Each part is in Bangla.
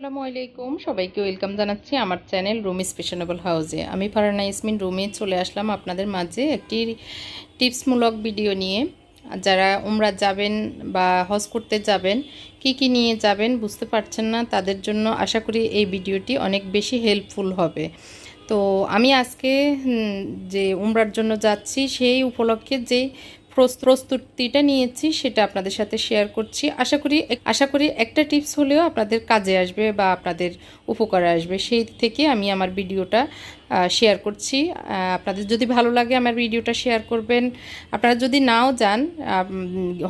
আসসালামু আলাইকুম। সবাইকে ওয়েলকাম জানাচ্ছি আমার চ্যানেল রুমি স্পেশনেবল হাউসে। আমি ফারানা ইসমিন রুমে চলে আসলাম আপনাদের মাঝে একটি টিপসমূলক ভিডিও নিয়ে। যারা উমরা যাবেন বা হজ করতে যাবেন, কি কি নিয়ে যাবেন বুঝতে পারছেন না, তাদের জন্য আশা করি এই ভিডিওটি অনেক বেশি হেল্পফুল হবে। তো আমি আজকে যে উমরার জন্য যাচ্ছি, সেই উপলক্ষে যে প্রস্তুতিটা নিয়েছি, সেটা আপনাদের সাথে শেয়ার করছি। আশা করি আশা করি একটা টিপস হলেও আপনাদের কাজে আসবে বা আপনাদের উপকারে আসবে। সেই থেকে আমি আমার ভিডিওটা শেয়ার করছি। আপনাদের যদি ভালো লাগে আমার ভিডিওটা শেয়ার করবেন। আপনারা যদি নাও যান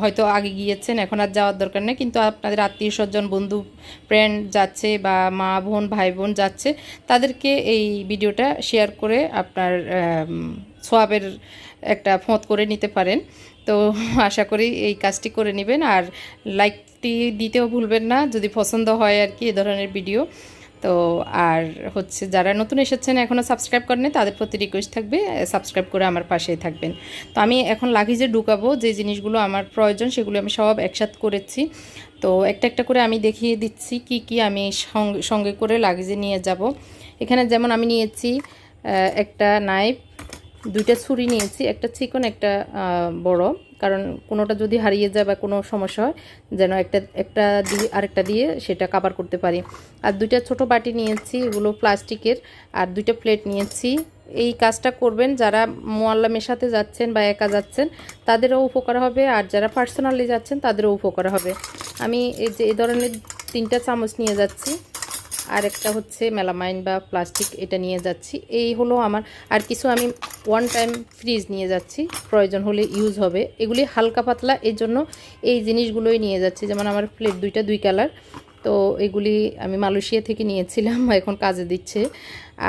হয়তো আগে গিয়েছেন, এখন আর যাওয়ার দরকার নেই। কিন্তু আপনাদের আত্মীয় স্বজন, বন্ধু ফ্রেন্ড যাচ্ছে বা মা বোন, ভাই বোন যাচ্ছে, তাদেরকে এই ভিডিওটা শেয়ার করে আপনার সোয়াবের একটা ফোঁত করে নিতে পারেন। তো আশা করি এই কাজটি করে নেবেন। আর লাইকটি দিতেও ভুলবেন না, যদি পছন্দ হয় আর কি এ ধরনের ভিডিও। তো আর হচ্ছে যারা নতুন এসেছেন এখনও সাবস্ক্রাইব করেন তাদের প্রতি রিকোয়েস্ট থাকবে সাবস্ক্রাইব করে আমার পাশেই থাকবেন। তো আমি এখন লাগেজে ঢুকাবো, যে জিনিসগুলো আমার প্রয়োজন, সেগুলো আমি সব একসাথ করেছি। তো একটা একটা করে আমি দেখিয়ে দিচ্ছি, কি কি আমি সঙ্গে করে লাগেজে নিয়ে যাব। এখানে যেমন আমি নিয়েছি একটা নাইফ দুইটা ছুরি নিয়েছি, একটা চিকন, একটা বড়। কারণ কোনোটা যদি হারিয়ে যায় বা কোনো সমস্যা হয়, যেন একটা একটা দিয়ে, আরেকটা দিয়ে সেটা কাভার করতে পারি। আর দুইটা ছোট বাটি নিয়েছি, এগুলো প্লাস্টিকের। আর দুইটা প্লেট নিয়েছি। এই কাজটা করবেন যারা মোয়াল্লা মেশাতে যাচ্ছেন বা একা যাচ্ছেন, তাদেরও উপকার হবে। আর যারা পার্সোনালি যাচ্ছেন, তাদেরও উপকার হবে। আমি এই যে, এই ধরনের তিনটা চামচ নিয়ে যাচ্ছি। আর একটা হচ্ছে মেলামাইন বা প্লাস্টিক এটা নিয়ে যাচ্ছি। এই হলো আমার, আর কিছু আমি ওয়ান টাইম ফ্রিজ নিয়ে যাচ্ছি, প্রয়োজন হলে ইউজ হবে। এগুলি হালকা পাতলা এই জন্য এই জিনিসগুলোই নিয়ে যাচ্ছি। যেমন আমার প্লেট দুইটা, দুই কালার তো এগুলি আমি মালয়েশিয়া থেকে নিয়েছিলাম, এখন কাজে দিচ্ছে।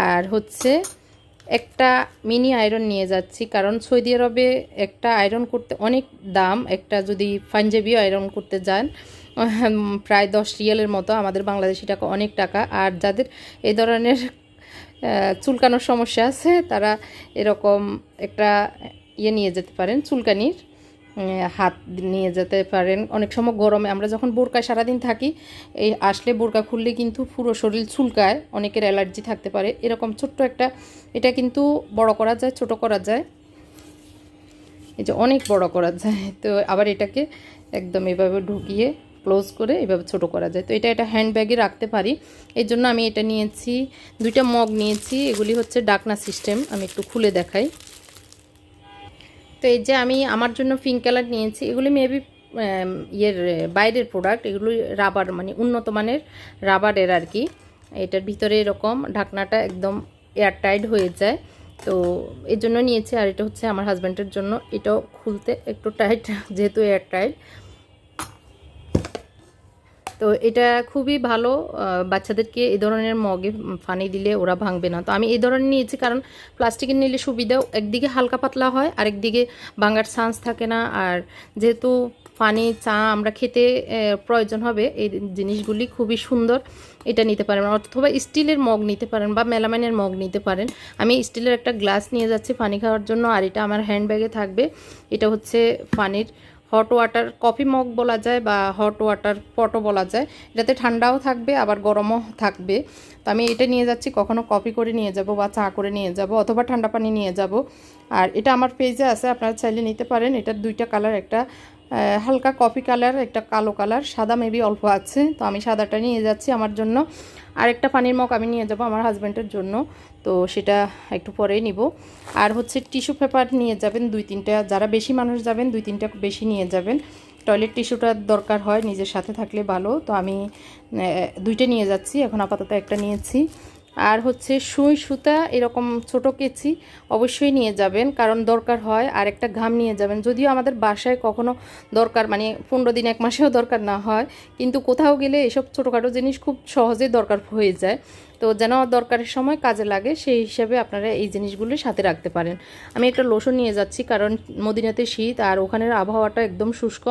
আর হচ্ছে একটা মিনি আয়রন নিয়ে যাচ্ছি, কারণ সৌদি আরবে একটা আয়রন করতে অনেক দাম, একটা যদি পাঞ্জাবিও আয়রন করতে যান প্রায় দশ রিয়ালের মতো আমাদের বাংলাদেশি টাকা, অনেক টাকা। আর যাদের এই ধরনের চুলকানোর সমস্যা আছে, তারা এরকম একটা ইয়ে নিয়ে যেতে পারেন, চুলকানির হাত নিয়ে যেতে পারেন। অনেক সময় গরমে আমরা যখন বোরকায় সারাদিন থাকি, এই আসলে বোরকা খুললে কিন্তু পুরো শরীর চুলকায়, অনেকের অ্যালার্জি থাকতে পারে। এরকম ছোট্ট একটা, এটা কিন্তু বড় করা যায়, ছোট করা যায়। এই যে অনেক বড় করা যায়। তো আবার এটাকে একদম এভাবে ঢুকিয়ে ক্লোজ করে এভাবে ছোট করা যায়। তো এটা একটা হ্যান্ডব্যাগে রাখতে পারি। এই জন্য আমি এটা নিয়েছি, দুইটা মগ নিয়েছি। এগুলি হচ্ছে ডাকনা সিস্টেম, আমি একটু খুলে দেখাই। তো এই যে আমি আমার জন্য পিঙ্ক কালার নিয়েছি, এগুলি মেবি ইয়ের, বাইরের প্রোডাক্ট এগুলো রাবার মানে উন্নত মানের রাবারের আর কি। এটার ভিতরে এরকম ঢাকনাটা একদম এয়ারটাইট হয়ে যায়। তো এর জন্য নিয়েছি, আর এটা হচ্ছে আমার হাজব্যান্ডের জন্য। এটাও খুলতে একটু টাইট যেহেতু এয়ারটাইট তো এটা খুবই ভালো বাচ্চাদেরকে এ ধরনের মগে পানি দিলে ওরা ভাঙবে না। তো আমি এই ধরনের নিয়েছি কারণ প্লাস্টিকের নিলে সুবিধাও একদিকে হালকা পাতলা হয়, আরেকদিকে ভাঙার চান্স থাকে না। আর যেহেতু পানি, চা আমরা খেতে প্রয়োজন হবে, এই জিনিসগুলি খুবই সুন্দর এটা নিতে পারেন। অথবা স্টিলের মগ নিতে পারেন বা মেলামাইনের মগ নিতে পারেন। আমি স্টিলের একটা গ্লাস নিয়ে যাচ্ছি পানি খাওয়ার জন্য, আর এটা আমার হ্যান্ডব্যাগে থাকবে। এটা হচ্ছে পানির হট ওয়াটার কফি মগ বলা যায় বা হট ওয়াটার পটও বলা যায়। এটাতে ঠান্ডাও থাকবে, আবার গরমও থাকবে। তো আমি এটা নিয়ে যাচ্ছি, কখনো কফি করে নিয়ে যাব বা চা করে নিয়ে যাব অথবা ঠান্ডা পানি নিয়ে যাব। আর এটা আমার পেজে আছে, আপনারা চাইলে নিতে পারেন। এটার দুইটা কালার একটা হালকা কফি কালার, একটা কালো কালার, সাদা মেবি অল্প আছে, তো আমি সাদাটা নিয়ে যাচ্ছি আমার জন্য। আরেকটা পানির মগ আমি নিয়ে যাব আমার হাজব্যান্ডের জন্য, তো সেটা একটু পরেই নিব। আর হচ্ছে টিস্যু পেপার নিয়ে যাবেন, দুই তিনটা, যারা বেশি মানুষ যাবেন, দুই তিনটা বেশি নিয়ে যাবেন। টয়লেট টিস্যুটার দরকার হয়, নিজের সাথে থাকলে ভালো, তো আমি দুইটা নিয়ে যাচ্ছি, এখন আপাতত একটা নিয়েছি। আর হচ্ছে সুই, সুতা এরকম ছোট কেচি অবশ্যই নিয়ে যাবেন, কারণ দরকার হয় আর একটা ঘাম নিয়ে যাবেন। যদিও আমাদের বাসায় কখনো দরকার মানে পনেরো দিন, এক মাসেও দরকার না হয়, কিন্তু কোথাও গেলে এসব ছোটোখাটো জিনিস খুব সহজেই দরকার হয়ে যায়। তো যেন দরকারের সময় কাজে লাগে, সেই হিসাবে আপনারা এই জিনিসগুলো সাথে রাখতে পারেন। আমি একটা লোশন নিয়ে যাচ্ছি, কারণ মদিনাতে শীত আর ওখানের আবহাওয়াটা একদম শুষ্ক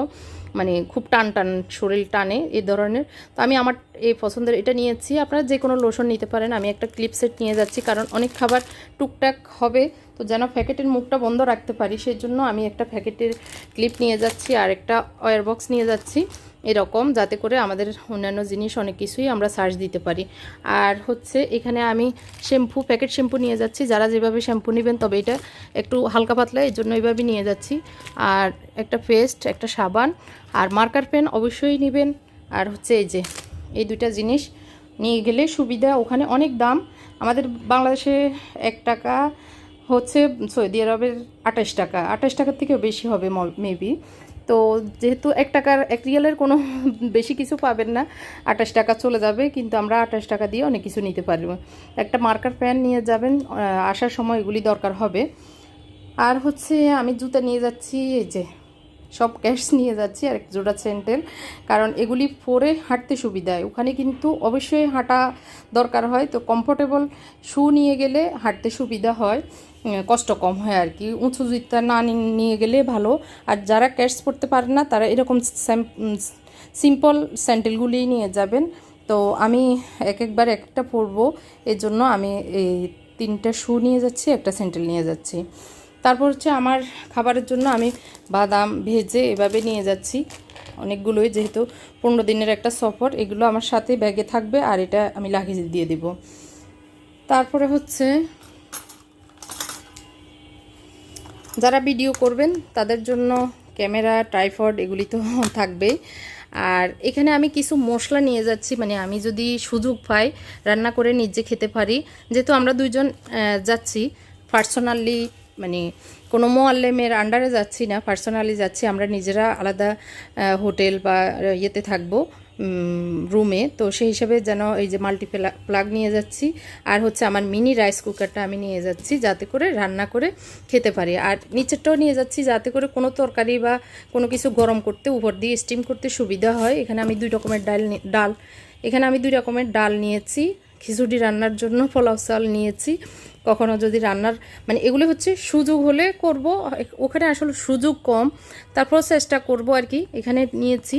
মানে খুব টান টান, শরীর টানে এই ধরনের। তো আমি আমার এই পছন্দের এটা নিয়েছি। আপনারা যে কোনো লোশন নিতে পারেন। আমি একটা ক্লিপ সেট নিয়ে যাচ্ছি, কারণ অনেক খাবার টুকটাক হবে। তো যেন প্যাকেটের মুখটা বন্ধ রাখতে পারি সেই জন্য আমি একটা প্যাকেটের ক্লিপ নিয়ে যাচ্ছি আর একটা ওয়ার বক্স নিয়ে যাচ্ছি। এরকম, যাতে করে আমাদের অন্যান্য জিনিস অনেক কিছুই আমরা সার্চ দিতে পারি। আর হচ্ছে এখানে আমি শ্যাম্পু, প্যাকেট শ্যাম্পু নিয়ে যাচ্ছি। যারা যেভাবে শ্যাম্পু নেবেন, তবে এটা একটু হালকা পাতলা, এই জন্য এইভাবে নিয়ে যাচ্ছি। আর একটা পেস্ট, একটা সাবান, আর মার্কার পেন অবশ্যই নেবেন। আর হচ্ছে এই যে, এই দুইটা জিনিস নিয়ে গেলে সুবিধা। ওখানে অনেক দাম। আমাদের বাংলাদেশে এক টাকা হচ্ছে সৌদি আরবের আঠাশ টাকা। আঠাশ টাকার থেকেও বেশি হবে মেবি তো যেহেতু এক টাকার, এক রিয়ালের কোনো বেশি কিছু পাবেন না, আঠাশ টাকা চলে যাবে, কিন্তু আমরা আঠাশ টাকা দিয়ে অনেক কিছু নিতে পারব। একটা মার্কার প্যান নিয়ে যাবেন আসার সময় এগুলি দরকার হবে। আর হচ্ছে আমি জুতা নিয়ে যাচ্ছি, এই যে সব ক্যাশ নিয়ে যাচ্ছি আর এক জোড়া স্যান্ডেল কারণ এগুলি পরে হাঁটতে সুবিধায় ওখানে কিন্তু অবশ্যই হাঁটা দরকার হয়, তো কমফোর্টেবল শু নিয়ে গেলে হাঁটতে সুবিধা হয়। কষ্ট কম হয় আর কি। উঁচু জুতা না নিয়ে গেলে ভালো। আর যারা ক্যাশ পড়তে পারে না, তারা এরকম সিম্পল স্যান্ডেলগুলি নিয়ে যাবেন। তো আমি এক একবার একটা পরবো। এর জন্য আমি এই তিনটা শু নিয়ে যাচ্ছি, একটা স্যান্ডেল নিয়ে যাচ্ছি। তারপর হচ্ছে আমার খাবারের জন্য আমি বাদাম, ভেজে এভাবে নিয়ে যাচ্ছি। অনেকগুলোই যেহেতু পনেরো দিনের একটা সফর, এগুলো আমার সাথে ব্যাগে থাকবে আর এটা আমি লাগিয়ে দিয়ে দেব। তারপরে হচ্ছে যারা ভিডিও করবেন, তাদের জন্য ক্যামেরা ট্রাইফড এগুলি তো থাকবেই। আর এখানে আমি কিছু মশলা নিয়ে যাচ্ছি মানে আমি যদি সুযোগ পাই, রান্না করে নিজে খেতে পারি। যেহেতু আমরা দুইজন যাচ্ছি পার্সোনালি মানে কোনো মোয়াল্লেমের আন্ডারে যাচ্ছি না পার্সোনালি যাচ্ছি, আমরা নিজেরা আলাদা হোটেল বা ইয়েতে থাকব। রুমে তো সেই হিসাবে যেন এই যে মাল্টি প্লাগ নিয়ে যাচ্ছি। আর হচ্ছে আমার মিনি রাইস কুকারটা আমি নিয়ে যাচ্ছি যাতে করে রান্না করে খেতে পারি। আর নিচেরটাও নিয়ে যাচ্ছি যাতে করে কোনো তরকারি বা কোনো কিছু গরম করতে, উপর দিয়ে স্টিম করতে সুবিধা হয়। এখানে আমি দুই রকমের ডাল ডাল। এখানে আমি দুই রকমের ডাল নিয়েছি। খিচুড়ি রান্নার জন্য পোলাও চাল নিয়েছি। কখনো যদি রান্নার মানে এগুলো হচ্ছে সুযোগ হলে করব। ওখানে আসলে সুযোগ কম। তারপর চেষ্টা করব আর কি। এখানে নিয়েছি।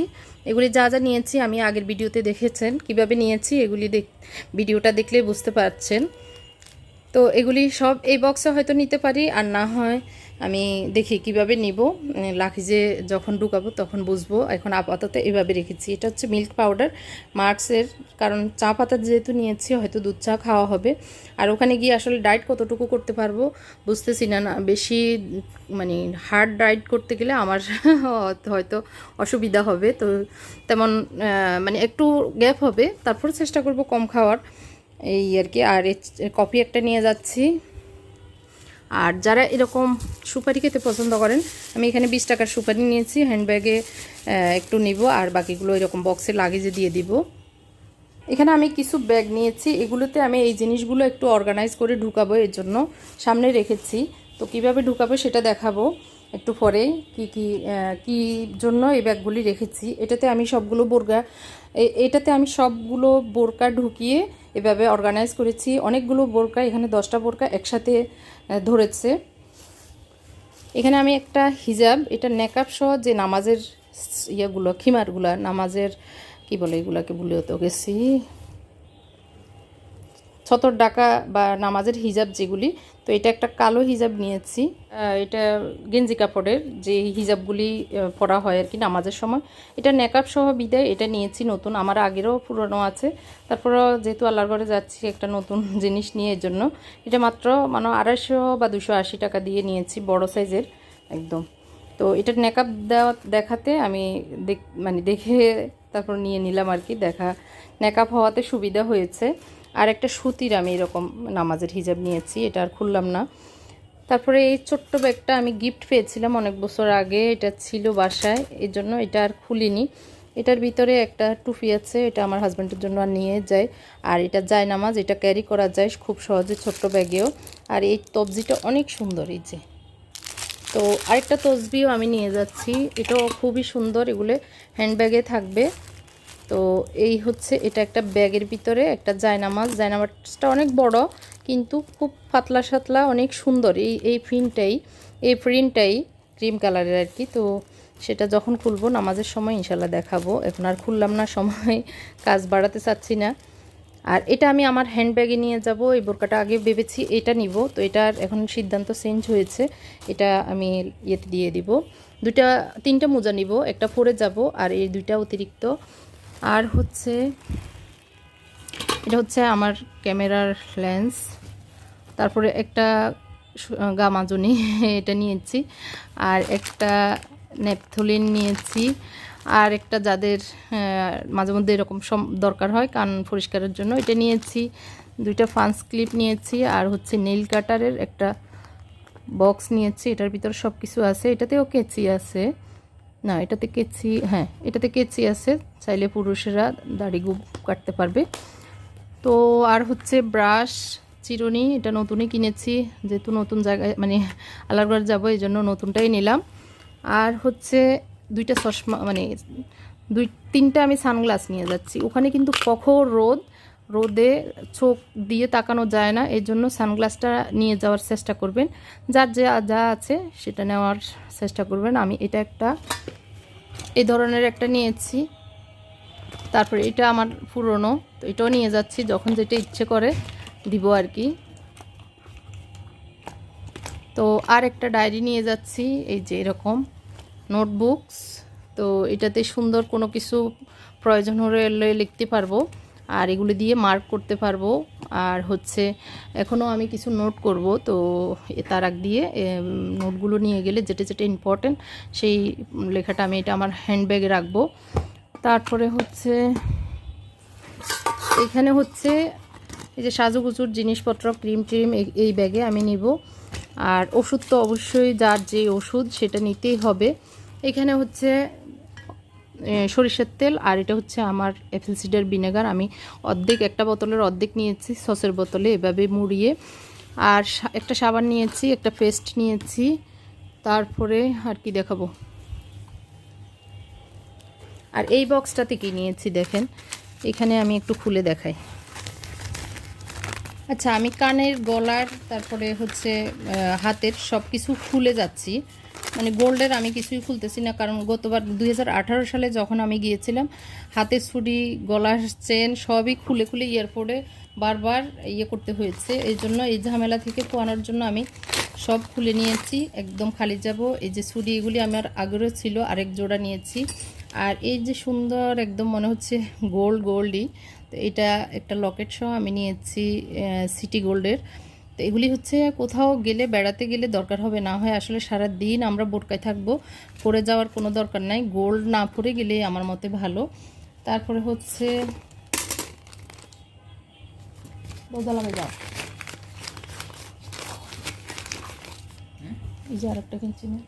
এগুলি যা যা নিয়েছি আমি আগের ভিডিওতে দেখেছেন। কীভাবে নিয়েছি এগুলি দেখ, ভিডিওটা দেখলে বুঝতে পারছেন। তো এগুলি সব এই বক্সে হয়তো নিতে পারি, আর না হয় আমি দেখি কীভাবে নিব লাখিজে যখন ঢুকাবো তখন বুঝব। এখন আপাতত এভাবে রেখেছি। এটা হচ্ছে মিল্ক পাউডার। মার্কসের, কারণ চা পাতা যেহেতু নিয়েছি, হয়তো দুধ চা খাওয়া হবে। আর ওখানে গিয়ে আসলে ডায়েট কতটুকু করতে পারব বুঝতেছি না না। বেশি মানে হার্ড ডায়েট করতে গেলে আমার হয়তো অসুবিধা হবে। তো তেমন মানে একটু গ্যাপ হবে। তারপর চেষ্টা করব কম খাওয়ার। এই আর কি। আর কফি একটা নিয়ে যাচ্ছি। আর যারা এরকম সুপারি খেতে পছন্দ করেন, আমি এখানে বিশ টাকার সুপারি নিয়েছি হ্যান্ডব্যাগে একটু নিব, আর বাকিগুলো এরকম বক্সে লাগেজে দিয়ে দিব। এখানে আমি কিছু ব্যাগ নিয়েছি, এগুলোতে আমি এই জিনিসগুলো একটু অর্গানাইজ করে ঢুকাবো, এর জন্য সামনে রেখেছি। তো কীভাবে ঢুকাবো সেটা দেখাবো একটু পরে কি কি কি জন্য এই ব্যাগগুলি রেখেছি। এটাতে আমি সবগুলো বোরকা এটাতে আমি সবগুলো বোরকা ঢুকিয়ে এভাবে অর্গানাইজ করেছি। অনেকগুলো বোরকা, এখানে দশটা বোরকা একসাথে ধরেছে। এখানে আমি একটা হিজাব, এটা নেকাপ সহ যে নামাজের ইয়েগুলো, খিমারগুলো, নামাজের, কি বলে এগুলাকে বলে তো গেছি ছতর ডাকা বা নামাজের হিজাব যেগুলি, তো এটা একটা কালো হিজাব নিয়েছি। এটা গেঞ্জি কাপড়ের যে হিজাবগুলি পরা হয় আর কি নামাজের সময়। এটা নেকাপ সহ বিদায়, এটা নিয়েছি নতুন, আমার আগেরও পুরনো আছে। তারপর যেহেতু আল্লাহর ঘরে যাচ্ছি, একটা নতুন জিনিস নিয়ে এর জন্য। এটা মাত্র মানে আড়াইশো বা দুশো আশি টাকা দিয়ে নিয়েছি, বড় সাইজের, একদম। তো এটা নেকাপ দেওয়া, দেখাতে আমি মানে দেখে তারপর নিয়ে নিলাম আর কি, দেখা। নেকাপ হওয়াতে সুবিধা হয়েছে। আর একটা সুতির আমি এরকম নামাজের হিজাব নিয়েছি, এটা আর খুললাম না। তারপরে এই ছোট্ট ব্যাগটা আমি গিফট পেয়েছিলাম অনেক বছর আগে, এটা ছিল বাসায়, এই জন্য এটা আর খুলিনি। এটার ভিতরে একটা টুপি আছে, এটা আমার হাজব্যান্ডের জন্য আর নিয়ে যায়। আর এটা যায় নামাজ এটা ক্যারি করা যায় খুব সহজে ছোট্ট ব্যাগেও। আর এই তবজিটা অনেক সুন্দর, এই যে। তো আরেকটা তসবিও আমি নিয়ে যাচ্ছি, এটাও খুবই সুন্দর, এগুলো হ্যান্ডব্যাগে থাকবে। তো এই হচ্ছে এটা একটা ব্যাগের ভিতরে একটা জায়নামাজ জায়নামাজটা অনেক বড়, কিন্তু খুব পাতলা সাতলা, অনেক সুন্দর। এই এই প্রিন্টটাই এই প্রিন্টটাই ক্রিম কালারের আর কি। তো সেটা যখন খুলবো নামাজের সময় ইনশাল্লাহ দেখাবো। এখন আর খুললাম না, সময় কাজ বাড়াতে চাচ্ছি না। আর এটা আমি আমার হ্যান্ডব্যাগে নিয়ে যাব, এই বোরকাটা আগে ভেবেছি এটা নিব। তো এটার এখন সিদ্ধান্ত চেঞ্জ হয়েছে, এটা আমি ইয়েতে দিয়ে দিব। দুইটা, তিনটা মোজা নিব, একটা পরে যাব, আর এই দুইটা অতিরিক্ত আর হচ্ছে, এটা হচ্ছে আমার ক্যামেরার লেন্স। তারপরে একটা গামাজনি এটা নিয়েছি। আর একটা নেপথলিন নিয়েছি। আর একটা যাদের মাঝে মধ্যে এরকম দরকার হয় কান পরিষ্কারের জন্য, এটা নিয়েছি। দুইটা ফান্স ক্লিপ নিয়েছি। আর হচ্ছে নীল কাটারের একটা বক্স নিয়েছি। এটার ভিতরে সব কিছু আছে। এটাতেও কেচি আছে। না, এটাতে কেচি হ্যাঁ এটাতে কেচি আছে, চাইলে পুরুষেরা দাড়ি গুব কাটতে পারবে। তো আর হচ্ছে ব্রাশ, চিরুনি, এটা নতুনই কিনেছি, যেহেতু নতুন জায়গায় মানে আলারগড় যাব, এই জন্য নতুনটাই নিলাম। আর হচ্ছে দুইটা চশমা মানে দুই, তিনটা আমি সানগ্লাস নিয়ে যাচ্ছি। ওখানে কিন্তু প্রখর রোদ রোদে চোখ দিয়ে তাকানো যায় না এই জন্য সানগ্লাসটা নিয়ে যাওয়ার চেষ্টা করবেন। যার যা যা আছে সেটা নেওয়ার চেষ্টা করবেন। আমি এটা একটা এই ধরনের একটা নিয়েছি। তারপরে এটা আমার পুরনো, তো এটাও নিয়ে যাচ্ছি। যখন যেটা ইচ্ছে করে দিব আর কি। তো আর একটা ডায়েরি নিয়ে যাচ্ছি, এই যে এরকম। নোটবুকস, তো এটাতে সুন্দর কোনো কিছু প্রয়োজন হলে লিখতে পারব। আর এগুলো দিয়ে মার্ক করতে পারব। আর হচ্ছে, এখনও আমি কিছু নোট করব, তো তার আগ দিয়ে নোটগুলো নিয়ে গেলে যেটা যেটা ইম্পর্টেন্ট সেই লেখাটা আমি এটা আমার হ্যান্ডব্যাগে রাখব। তারপরে হচ্ছে, এখানে হচ্ছে, এই যে সাজুগুজুর জিনিসপত্র ক্রিম ট্রিম এই- ব্যাগে আমি নিব। আর ওষুধ তো অবশ্যই যার যে ওষুধ সেটা নিতেই হবে। এখানে হচ্ছে সরিষার তেল, আর এটা হচ্ছে আমার অ্যাপেল সিডার ভিনেগার আমি অর্ধেক, একটা বোতলের অর্ধেক নিয়েছি সসের বোতলে, এভাবে মুড়িয়ে। আর একটা সাবান নিয়েছি, একটা পেস্ট নিয়েছি। তারপরে আর কি দেখাবো? আর এই বক্সটাতে কি নিয়েছি দেখেন? এখানে আমি একটু খুলে দেখাই। আচ্ছা আমি কানের গলার, তারপরে হচ্ছে হাতের সব কিছু খুলে যাচ্ছি। মানে গোল্ডের আমি কিছুই খুলতেছি না, কারণ গতবার দুই হাজার আঠারো সালে যখন আমি গিয়েছিলাম হাতের ছুরি, গলার চেন সবই খুলে খুলে এয়ারপোর্টে বারবার ইয়ে করতে হয়েছে। এই জন্য এই ঝামেলা থেকে পোয়ানোর জন্য আমি সব খুলে নিয়েছি, একদম খালি যাব। এই যে ছুরি, এগুলি আমার আগেরও ছিল, আরেক জোড়া নিয়েছি। আর এই যে সুন্দর একদম মনে হচ্ছে গোল্ড, গোল্ডই। তো এটা একটা লকেট সহ আমি নিয়েছি সিটি গোল্ডের তো এগুলি হচ্ছে কোথাও গেলে বেড়াতে গেলে দরকার হবে। না হয় আসলে সারা দিন আমরা বোরকায় থাকব পরে যাওয়ার কোনো দরকার নাই। গোল্ড না পরে গেলে আমার মতে ভালো। তারপরে হচ্ছে বোঝালামে যাও এই যে আরেকটা কিনছি না।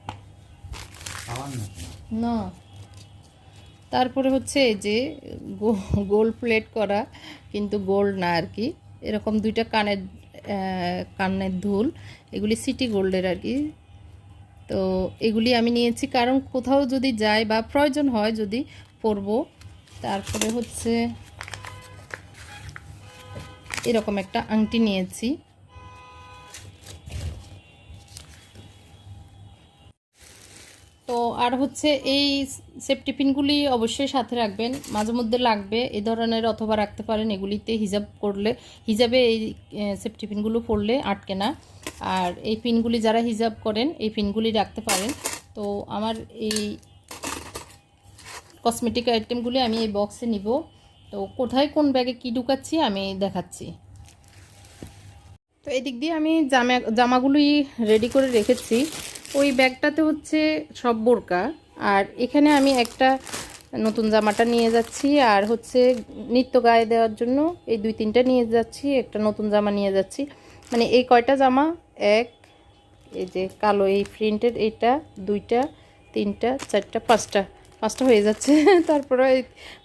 না তারপরে হচ্ছে এই যে গোল্ড প্লেট করা কিন্তু গোল্ড না আর কি। এরকম দুইটা কানের আহ, ধুল এগুলি সিটি গোল্ডের আর কি। তো এগুলি আমি নিয়েছি কারণ কোথাও যদি যাই বা প্রয়োজন হয় যদি পরব তারপরে হচ্ছে এরকম একটা আংটি নিয়েছি। তো আর হচ্ছে এই সেফটি পিনগুলি অবশ্যই সাথে রাখবেন। মাঝে মধ্যে লাগবে, এ ধরনের অথবা রাখতে পারেন, এগুলিতে হিজাব করলে, হিজাবে এই সেফটি পিনগুলো পড়লে আটকে না। আর এই পিনগুলি যারা হিজাব করেন, এই পিনগুলি রাখতে পারেন। তো আমার এই কসমেটিক আইটেমগুলি আমি এই বক্সে নিব। তো কোথায় কোন ব্যাগে কি ঢুকাচ্ছি আমি দেখাচ্ছি। তো এদিক দিয়ে আমি জামা জামাগুলোই রেডি করে রেখেছি। ওই ব্যাগটাতে হচ্ছে সব বোরকা। আর এখানে আমি একটা নতুন জামাটা নিয়ে যাচ্ছি, আর হচ্ছে নিত্য গায়ে দেওয়ার জন্য এই দুই তিনটা নিয়ে যাচ্ছি, একটা নতুন জামা নিয়ে যাচ্ছি। মানে এই কয়টা জামা? এক, এই যে কালো এই প্রিন্টের এইটা, দুইটা, তিনটা, চারটা, পাঁচটা। পাঁচটা হয়ে যাচ্ছে, তারপরে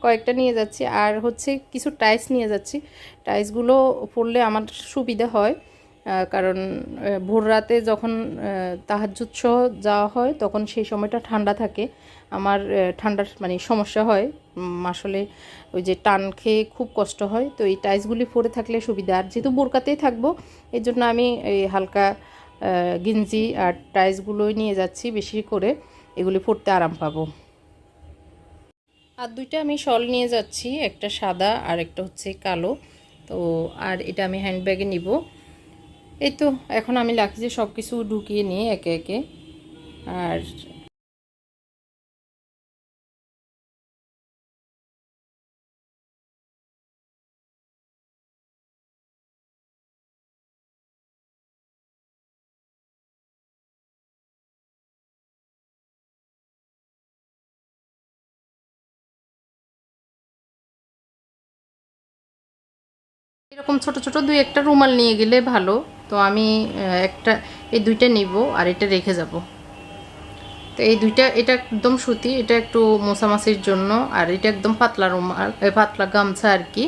কয়েকটা নিয়ে যাচ্ছি। আর হচ্ছে কিছু টাইস নিয়ে যাচ্ছি। টাইসগুলো পরলে আমার সুবিধা হয়। কারণ ভোর রাতে যখন তাহাজুৎ সহ যাওয়া হয়, তখন সেই সময়টা ঠান্ডা থাকে। আমার ঠান্ডার মানে সমস্যা হয়। আসলে ওই যে টান খেয়ে খুব কষ্ট হয়। তো এই টাইসগুলি পরে থাকলে সুবিধা। আর যেহেতু বোরকাতেই থাকব এই জন্য আমি এই হালকা গেঞ্জি আর টাইসগুলোই নিয়ে যাচ্ছি বেশি করে। এগুলি পরতে আরাম পাবো। আর দুইটা আমি শল নিয়ে যাচ্ছি। একটা সাদা আর একটা হচ্ছে কালো। তো, আর এটা আমি হ্যান্ডব্যাগে নিব। এই তো, এখন আমি লাগছে সব কিছু ঢুকিয়ে নিই একে একে। আর এরকম ছোট ছোট দুই একটা রুমাল নিয়ে গেলে ভালো। তো আমি একটা, এই দুইটা নিব আর এটা রেখে যাব। তো এই দুইটা, এটা একদম সুতি, এটা একটু মশামাছির জন্য, আর এটা একদম পাতলা রুমাল পাতলা গামছা আর কি।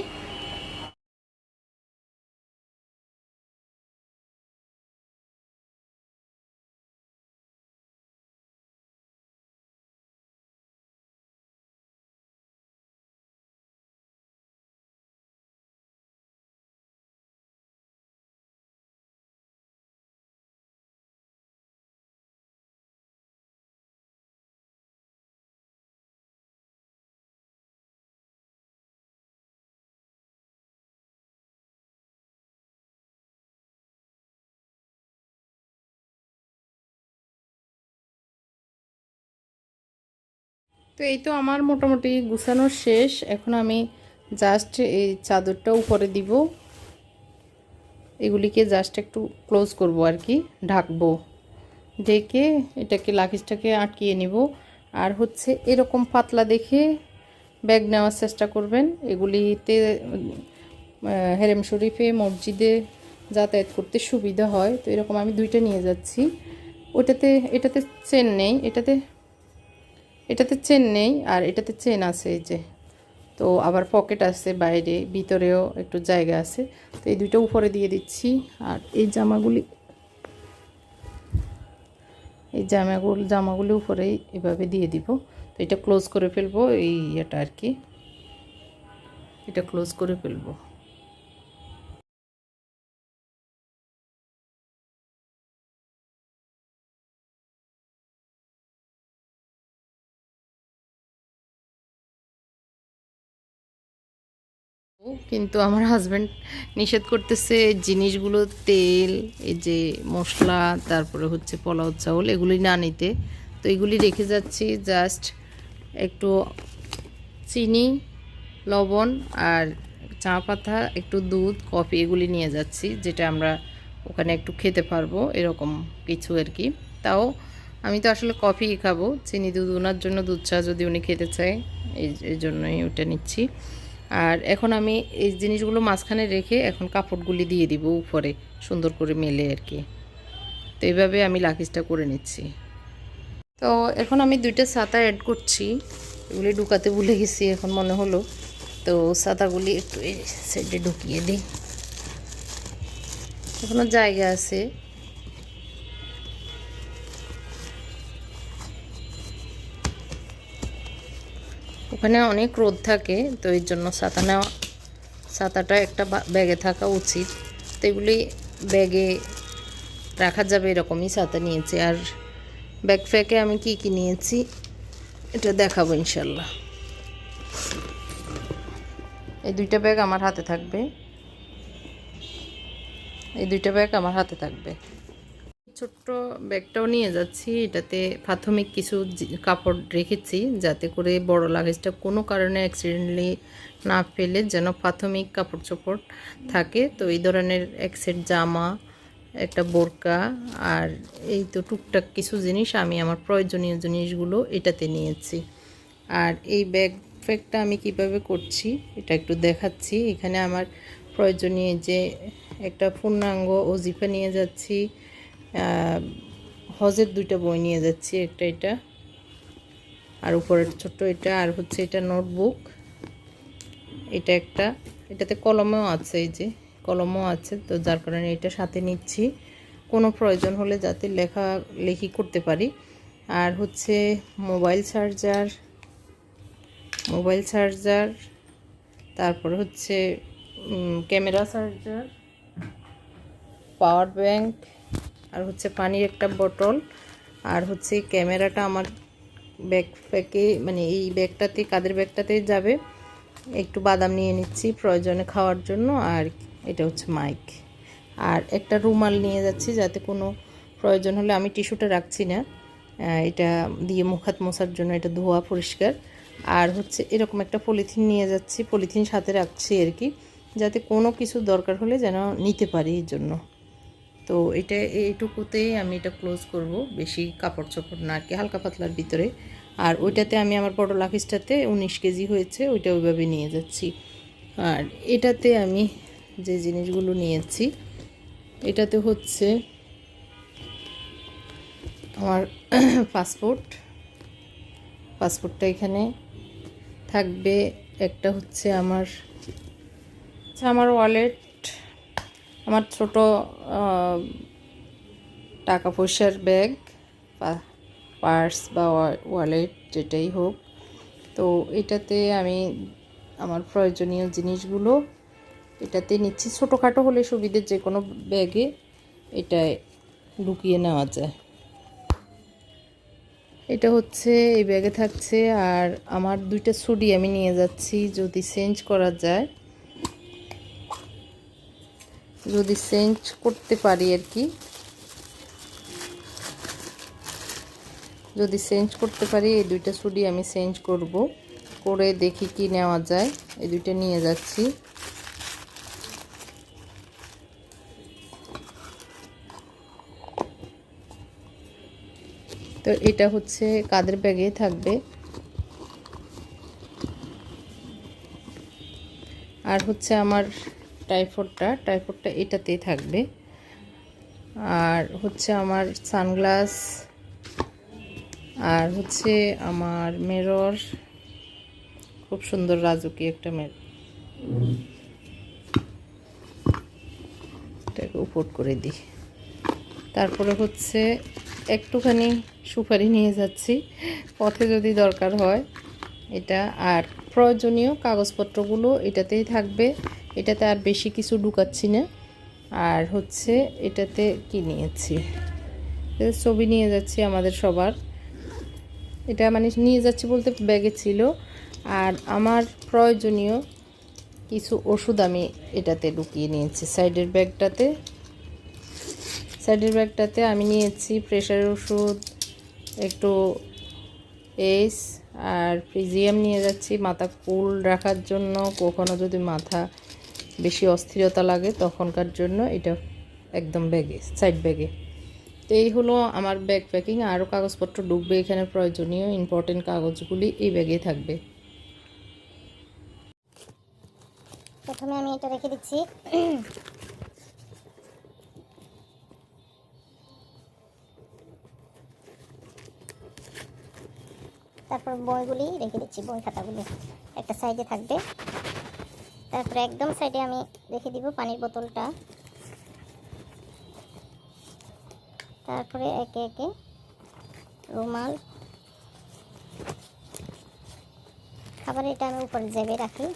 তো এই তো আমার মোটামুটি গুছানো শেষ। এখন আমি জাস্ট এই চাদরটা উপরে দিব। এগুলিকে জাস্ট একটু ক্লোজ করব আর কি, ঢাকবো। ঢেকে এটাকে লাকিজটাকে আটকিয়ে নিব। আর হচ্ছে এরকম পাতলা দেখে ব্যাগ নেওয়ার চেষ্টা করবেন। এগুলিতে হেরেম শরীফে, মসজিদে যাতায়াত করতে সুবিধা হয়। তো এরকম আমি দুইটা নিয়ে যাচ্ছি। ওটাতে, এটাতে চেন নেই, এটাতে এটাতে চেন নেই আর এটাতে চেন আছে এই যে। তো আবার পকেট আছে বাইরে, ভিতরেও একটু জায়গা আছে। তো এই দুইটা উপরে দিয়ে দিচ্ছি। আর এই জামাগুলি, এই জামাগুলো, জামাগুলি উপরেই এভাবে দিয়ে দিব। তো এটা ক্লোজ করে ফেলব, এই ইয়েটা আর কি। এটা ক্লোজ করে ফেলব। কিন্তু আমার হাজব্যান্ড নিষেধ করতেছে জিনিসগুলো, তেল, এই যে মশলা, তারপরে হচ্ছে পোলাও চাউল এগুলি না নিতে। তো এগুলি রেখে যাচ্ছি জাস্ট একটু চিনি, লবণ আর চা পাতা, একটু দুধ, কফি এগুলি নিয়ে যাচ্ছি, যেটা আমরা ওখানে একটু খেতে পারব, এরকম কিছু আর কি। তাও আমি তো আসলে কফি খাব, চিনি দুধ, ওনার জন্য দুধ চা যদি উনি খেতে চায় এই জন্যই ওটা নিচ্ছি। আর এখন আমি এই জিনিসগুলো মাঝখানে রেখে এখন কাপড়গুলি দিয়ে দিব উপরে, সুন্দর করে মেলে আর কি। তো এইভাবে আমি লাকিজটা করে নিচ্ছি। তো এখন আমি দুইটা ছাতা অ্যাড করছি। এগুলি ঢুকাতে ভুলে গেছি, এখন মনে হলো। তো ছাতাগুলি একটু সাইডে ঢুকিয়ে দিই। এখনও জায়গা আছে। ওখানে অনেক রোদ থাকে, তো এর জন্য ছাতা নেওয়া, ছাতাটা একটা ব্যাগে থাকা উচিত। তো এগুলি ব্যাগে রাখা যাবে এরকমই ছাতা নিয়েছি। আর ব্যাগ ফ্যাকে আমি কি কি নিয়েছি, এটা দেখাবো ইনশাল্লাহ। এই দুইটা ব্যাগ আমার হাতে থাকবে। এই দুইটা ব্যাগ আমার হাতে থাকবে। ছোট্ট ব্যাগটাও নিয়ে যাচ্ছি। এটাতে প্রাথমিক কিছু কাপড় রেখেছি যাতে করে বড় লাগেজটা কোনো কারণে অ্যাক্সিডেন্টলি না ফেলে যেন প্রাথমিক কাপড় চোপড় থাকে। তো এই ধরনের এক সেট জামা, একটা বোরকা আর এই তো টুকটাক কিছু জিনিস আমি আমার প্রয়োজনীয় জিনিসগুলো এটাতে নিয়েছি। আর এই ব্যাগ ফ্যাগটা আমি কীভাবে করছি এটা একটু দেখাচ্ছি। এখানে আমার প্রয়োজনীয় যে একটা পূর্ণাঙ্গ ওজিফা নিয়ে যাচ্ছি হজের দুইটা বই নিয়ে যাচ্ছি, একটা এটা, আর উপরের ছোট্ট এটা, আর হচ্ছে এটা নোটবুক, এটা একটা। এটাতে কলমও আছে এই যে, কলমও আছে, তো যার কারণে এটা সাথে নিচ্ছি। কোনো প্রয়োজন হলে যাতে লেখা, লেখি করতে পারি। আর হচ্ছে মোবাইল চার্জার মোবাইল চার্জার, তারপরে হচ্ছে ক্যামেরা চার্জার, পাওয়ার ব্যাংক আর হচ্ছে পানির একটা বোতল আর হচ্ছে ক্যামেরাটা আমার ব্যাগ প্যাকে মানে এই ব্যাগটাতে, কাদের ব্যাগটাতে যাবে, একটু বাদাম নিয়ে নিচ্ছি প্রয়োজনে খাওয়ার জন্য, আর এটা হচ্ছে মাইক আর একটা রুমাল নিয়ে যাচ্ছি যাতে কোনো প্রয়োজন হলে আমি টিস্যুটা রাখছি না এটা দিয়ে মুখ হাত মোছার জন্য, এটা ধোয়া পরিষ্কার। আর হচ্ছে এরকম একটা পলিথিন নিয়ে যাচ্ছি, পলিথিন সাথে রাখছি আর কি, যাতে কোনো কিছু দরকার হলে যেন নিতে পারি এই জন্য। তো এটা এইটুকুতেই আমি এটা ক্লোজ করব, বেশি কাপড় চোপড় না আর কি, হালকা পাতলার ভিতরে। আর ওইটাতে আমি আমার বড় লাখিসটাতে উনিশ কেজি হয়েছে, ওইটা ওইভাবে নিয়ে যাচ্ছি। আর এটাতে আমি যে জিনিসগুলো নিয়েছি, এটাতে হচ্ছে আমার পাসপোর্ট। পাসপোর্টটা এখানে থাকবে, একটা হচ্ছে আমার আচ্ছা আমার ওয়ালেট আমার ছোট টাকা পয়সার ব্যাগ পার্স বা ওয়ালেট যেটাই হোক। তো এটাতে আমি আমার প্রয়োজনীয় জিনিসগুলো এটাতে নিচ্ছি। ছোটোখাটো হলে সুবিধের যে কোনো ব্যাগে এটায় ঢুকিয়ে নেওয়া যায়। এটা হচ্ছে, এই ব্যাগে থাকছে। আর আমার দুইটা ছুরি আমি নিয়ে যাচ্ছি যদি চেঞ্জ করা যায়। যদি চেঞ্জ করতে পারি আর কি। যদি চেঞ্জ করতে পারি, এই দুইটা ছুরি আমি চেঞ্জ করব। করে দেখি কি নেওয়া যায়। এই দুইটা নিয়ে যাচ্ছি। তো এটা হচ্ছে কাদের ব্যাগে থাকবে। আর হচ্ছে আমার টাইফয়েডটা টাইফয়েডটা এটাতেই থাকবে। আর হচ্ছে আমার সানগ্লাস, আর হচ্ছে আমার মেরর খুব সুন্দর রাজুকি একটা মের এটাকে উপর করে দিই। তারপরে হচ্ছে একটুখানি সুপারি নিয়ে যাচ্ছি। পথে যদি দরকার হয়, এটা আর প্রয়োজনীয় কাগজপত্রগুলো এটাতেই থাকবে। এটাতে আর বেশি কিছু ঢুকাচ্ছি না। আর হচ্ছে এটাতে কি নিয়েছি? ছবি নিয়ে যাচ্ছি আমাদের সবার। এটা মানে নিয়ে যাচ্ছি বলতে ব্যাগে ছিল। আর আমার প্রয়োজনীয় কিছু ওষুধ আমি এটাতে ঢুকিয়ে নিয়েছি। সাইডের ব্যাগটাতে সাইডের ব্যাগটাতে আমি নিয়েছি প্রেশারের ওষুধ, একটু এস, আর ফ্রিজিয়াম নিয়ে যাচ্ছি। মাথা কুল রাখার জন্য কখনো যদি মাথা বেশি অস্থিরতা লাগে তখনকার জন্য এটা একদম ব্যাগে সাইড ব্যাগে। তো এই হলো আমার ব্যাগ প্যাকিং আরও কাগজপত্র ডুববে এখানে প্রয়োজনীয় ইম্পর্টেন্ট কাগজগুলি এই ব্যাগেই থাকবে। প্রথমে আমি এটা রেখে দিচ্ছি। তারপর বইগুলি রেখে দিচ্ছি, বই খাতাগুলি। একটা সাইডে থাকবে। তারপরে একদম সাইডে আমি রেখে দিব পানির বোতলটা। তারপরে একে একে রুমাল খাবার এটা আমি উপরে জেবে রাখি।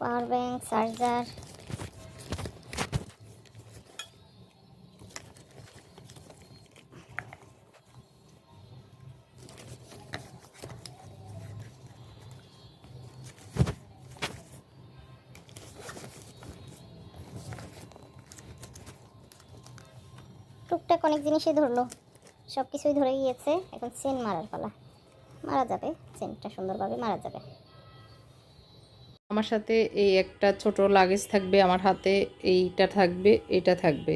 পাওয়ার ব্যাংক, চার্জার জিনিসই ধরলো। সব কিছুই ধরে গিয়েছে, এখন চেন মারার পালা। মারা যাবে চেনটা সুন্দরভাবে মারা যাবে। আমার সাথে এই একটা ছোট লাগেজ থাকবে, আমার হাতে এইটা থাকবে, এটা থাকবে।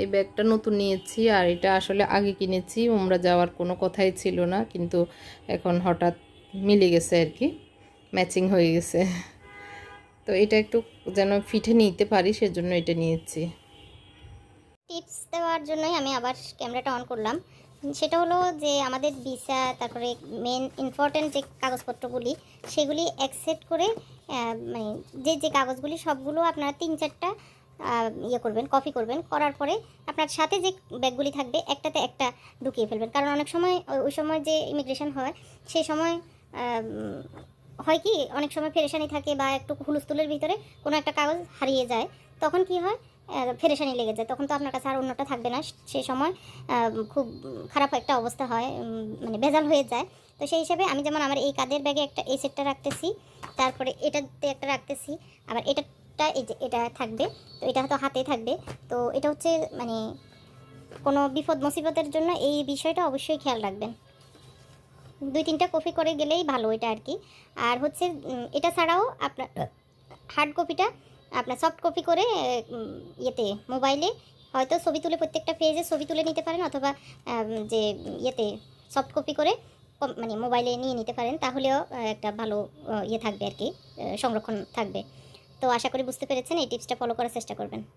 এই ব্যাগটা নতুন নিয়েছি আর এটা আসলে আগে কিনেছি, উমরা যাওয়ার কোনো কথাই ছিল না, কিন্তু এখন হঠাৎ মিলে গেছে আর কি ম্যাচিং হয়ে গেছে। তো এটা একটু যেন ফিটে নিতে পারি, সেজন্য এটা নিয়েছি। টিপস দেওয়ার জন্যই আমি আবার ক্যামেরাটা অন করলাম। সেটা হলো যে আমাদের ভিসা তারপরে মেন ইম্পর্ট্যান্ট যে কাগজপত্রগুলি, সেগুলি অ্যাকসেপ্ট করে মানে যে যে কাগজগুলি সবগুলো আপনারা তিন চারটা ইয়ে করবেন কপি করবেন, করার পরে আপনার সাথে যে ব্যাগগুলি থাকবে, একটাতে একটা ঢুকিয়ে ফেলবেন। কারণ অনেক সময় ওই- সময় যে ইমিগ্রেশন হয় সেই সময় হয় কি, অনেক সময় ফেরেশানি থাকে বা একটু হুলস্থুলের ভিতরে কোনো একটা কাগজ হারিয়ে যায়, তখন কি হয় ফেরেশানি লেগে যায়। তখন তো আপনার কাছে আর অন্যটা থাকবে না। সেই সময় খুব খারাপ একটা অবস্থা হয় মানে ভেজাল হয়ে যায়। তো সেই হিসাবে আমি যেমন আমার এই কাদের ব্যাগে একটা এই সেটটা রাখতেছি, তারপরে এটাতে একটা রাখতেছি। আবার এটাটা এই যে, এটা থাকবে, তো এটা হয়তো হাতে থাকবে। তো এটা হচ্ছে মানে কোনো বিপদ মুসিবতের জন্য এই বিষয়টা অবশ্যই খেয়াল রাখবেন। দুই তিনটা কপি করে গেলেই ভালো এটা আর কি। আর হচ্ছে এটা ছাড়াও আপনার হার্ড কপিটা আপনার সফট কপি করে ইয়েতে মোবাইলে হয়তো ছবি তুলে প্রত্যেকটা পেজে ছবি তুলে নিতে পারেন অথবা যে ইয়েতে সফট কপি করে মানে মোবাইলে নিয়ে নিতে পারেন, তাহলেও একটা ভালো ইয়ে থাকবে আর কি সংরক্ষণ থাকবে। তো আশা করি বুঝতে পেরেছেন, এই টিপসটা ফলো করার চেষ্টা করবেন।